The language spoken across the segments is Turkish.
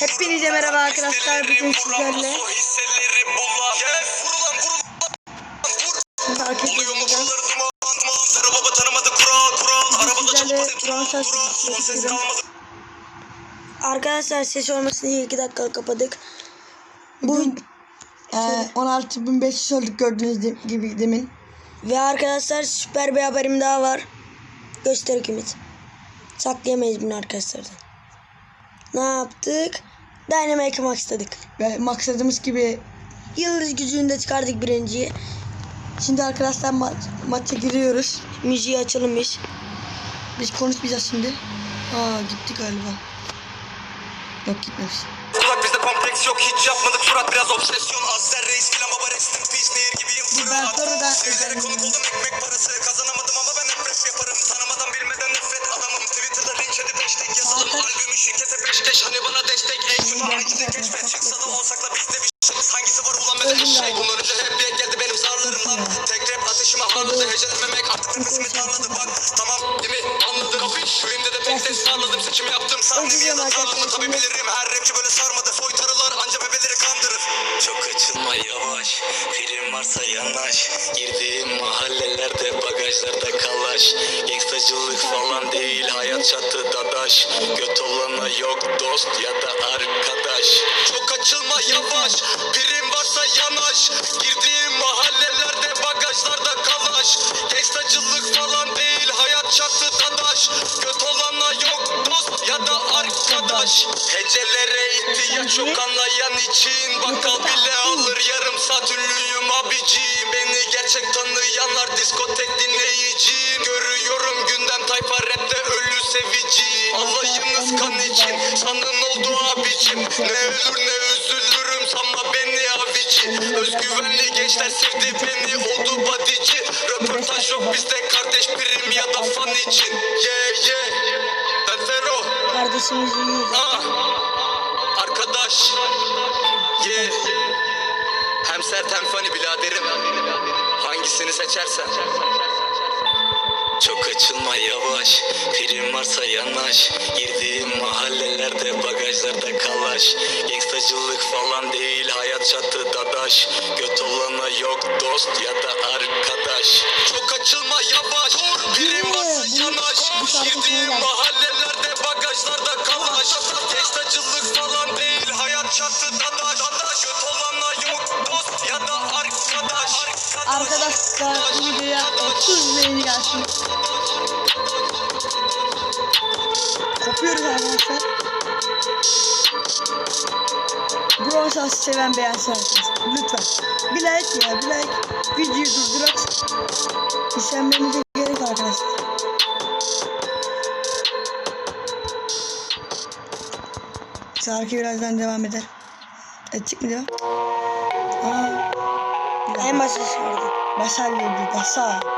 Hepinize merhaba arkadaşlar. Bugün sizlerle takip edeceğim. sizlerle Kur'an duman şarkısı duran Son ses istiyorum. kalmadı Arkadaşlar ses olmasın diye 2 dakika kapadık. Bu Bugün e, 16.500 olduk gördüğünüz de- gibi demin. ve arkadaşlar süper bir haberim daha var. Göster Ümit. Saklayamayız bunu arkadaşlardan. Ne yaptık? Dynamite Max'ladık. Ve maksadımız gibi Yıldız gücünde çıkardık birinciyi. şimdi arkadaşlar ma- maça giriyoruz. Müziği açalım biz. Biz konuşmayacağız şimdi. Aa gitti galiba. Yok gitmemiş. Kulak bizde kompleks yok hiç yapmadık surat biraz obsesyon Azzer reis filan baba rest in peace nehir gibiyim ben Var beden şey Bunun önce hep bir geldi benim zarlarım lan Tek rap ateşime harladı hecelememek Artık nefesimi darladı bak. Tamam değil mi? Anladın Köyümde de pek ses sağladım Seçimi yaptım. Özür ya da arkadaşlar, Tabi bilirim her rapçi böyle sarmadı. Soytarılar anca bebeleri kandırır. Çok açılma yavaş. Film varsa yanaş. Girdiğim mahallelerde bagajlarda kalaş. Gangstacılık falan değil hayat çatı dadaş. Göt olana yok dost ya da arkadaş. Çok açılma yavaş. Prim varsa yanaş. Girdiğim mahallelerde bagajlarda kalaş. Gangstacılık falan değil hayat çatı dadaş Göt olana yok dost ya da arkadaş. Hecelere ihtiyaç çok anlayan için Bakkal bile alır. Yarım saat ünlüyüm abiciğim Beni gerçek tanıyanlar diskotek dinleyiciyim. Görüyorum gündem tayfa rapte ölü sevici Alayınız kan için sanın oldu abicim. Ne ölür ne beni abici Özgüvenli gençler sevdi beni oldu badici Röportaj yok bizde kardeş prim ya da fan için Yeah yeah Ben Fero Kardeşimizin yüzü. Ah, arkadaş. Ye. Hem sert hem funny biraderim. Hangisini seçersen. Çok açılma yavaş. Prim varsa yanaş. Girdiğim mahallelerde bagajlarda kalaş. Gangstacılık falan değil hayat çatı dadaş. Göt olana yok dost ya da arkadaş. Çok açılma yavaş. Prim varsa yanaş. Girdiğim mahallelerde bagajlarda kalaş. Gangstacılık falan değil hayat çatı dadaş. Göt olana yok dost ya da arkadaş. Arkadaşlar videoya 30 beğeni gelsin. Arkadaşlar. Bronze seven beğensin arkadaşlar. Lütfen. Bir like ya bir like. Videoyu durdurak. İşlenmenize gerek arkadaşlar. Şarkı birazdan devam eder. Edecek mi devam? Aa. En başta sordu. Basar dedi, basar.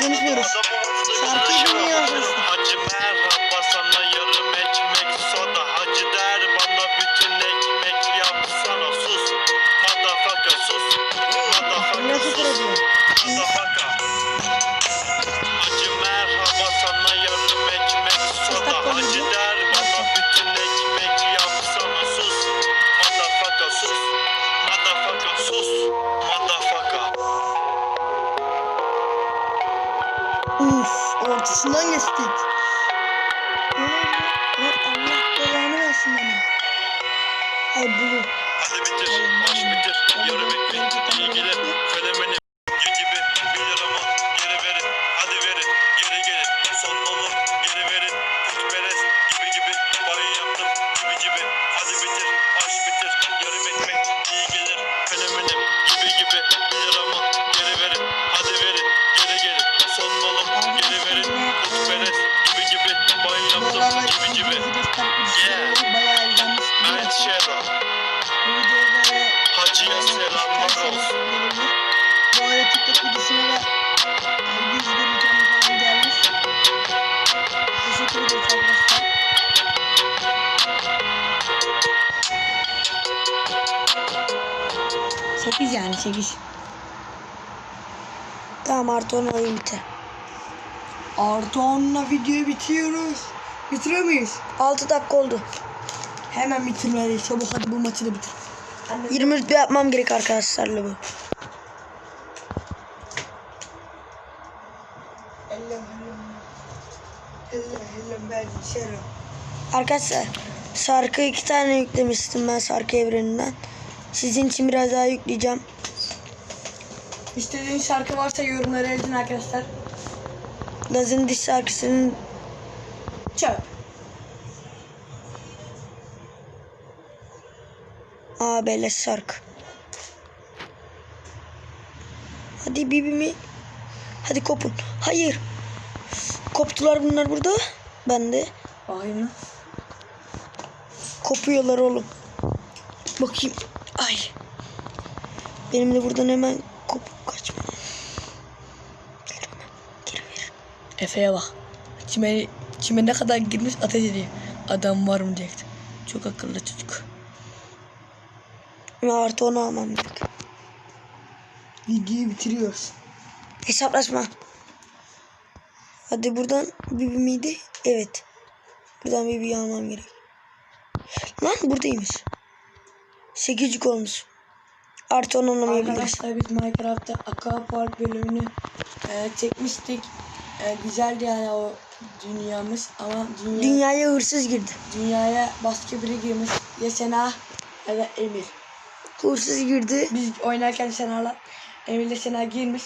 Şimdi konuşmuyoruz. Şarayı dinliyoruz. Hacı merhaba sana yarım ekmek soda. Hacı der bana bütün ekmek yapsana sus. Motherfucker sus. Küfür sus. ediyor? Uf ortasından geçtik. Ver Allah belanı versin bana. Ay bulut. Hadi bitir. Maç bitir. Yorum ekmek. Gelir. Fenomeni. Gibi şey Yeah. olur, bayağı izlenmiş. Mert Şero, Hacı'ya selamlar olsun. Bu arada TikTok videosuna da e, 100 bin tane falan gelmiş. Teşekkür ederiz arkadaşlar. Sekiz yani sekiz. Tamam artı 10 oyun biter. Artı onunla videoyu bitiriyoruz. Bitiriyor muyuz? 6 dakika oldu. Hemen bitirmeliyiz. Çabuk hadi bu maçı da bitir. 20 rütbe yapmam gerek arkadaşlarla bu. Arkadaşlar şarkı iki tane yüklemiştim ben şarkı evreninden. Sizin için biraz daha yükleyeceğim. İstediğiniz şarkı varsa yorumlara yazın arkadaşlar. Laz'ın diş şarkısının Çöp. Aa beleş şarkı. Hadi bibimi. Hadi kopun. Hayır. Koptular bunlar burada. Ben de. Lan. Kopuyorlar oğlum. Bakayım. Ay. Benim de buradan hemen kopup kaçmam. Efe'ye bak. Kime, kime ne kadar girmiş ateş ediyor. Adam var mı diyecektim. Çok akıllı çocuk. Ve artı onu almam gerek. Videoyu bitiriyoruz. Hesaplaşma. Hadi buradan Bibi miydi? Evet. Buradan Bibi'yi almam gerek. Lan buradaymış. Sekizcik olmuş. Artı onu alamayabiliriz. Arkadaşlar biz Minecraft'ta Aqua Park bölümünü e, çekmiştik. E, güzeldi yani o dünyamız ama dünya, Dünyaya hırsız girdi. dünyaya başka biri girmiş. Ya Sena ya da Emir. Hırsız girdi. Biz oynarken Sena'la Emir'le Sena girmiş.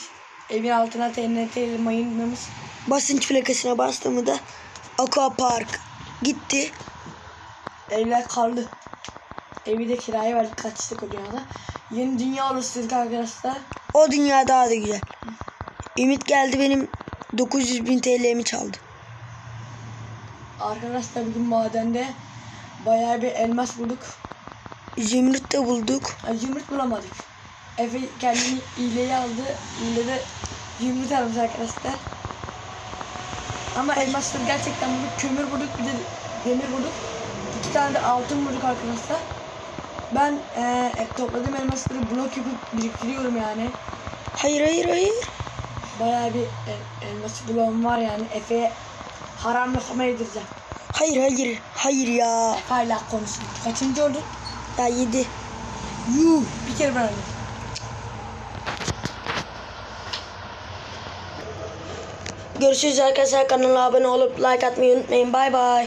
Evin altına TNT ile mayın inmemiş. Basınç plakasına bastı mı da Aqua Park gitti. Evler kaldı. Evi de kiraya verdik kaçtık o dünyada. Yeni dünya oluşturduk arkadaşlar. O dünya daha da güzel. Ümit geldi benim 900 bin TL'mi çaldı. Arkadaşlar bugün madende bayağı bir elmas bulduk. Zümrüt de bulduk. Zümrüt bulamadık. Efe kendini iğneyi aldı. İğne de zümrüt almış arkadaşlar. Ama elmasları gerçekten bulduk. Kömür bulduk bir de demir bulduk. İki tane de altın bulduk arkadaşlar. Ben eee topladığım elmasları blok yapıp biriktiriyorum yani. Hayır hayır hayır. Bayağı bir el, elmas bloğum var yani. Efe'ye haram lokma yedireceğim. Hayır hayır. Hayır ya. Hala konuşuyor. Kaçıncı oldun? Ya yedi. Yuh. Bir kere ben öldüm. Görüşürüz arkadaşlar. Kanala abone olup like atmayı unutmayın. Bay bay.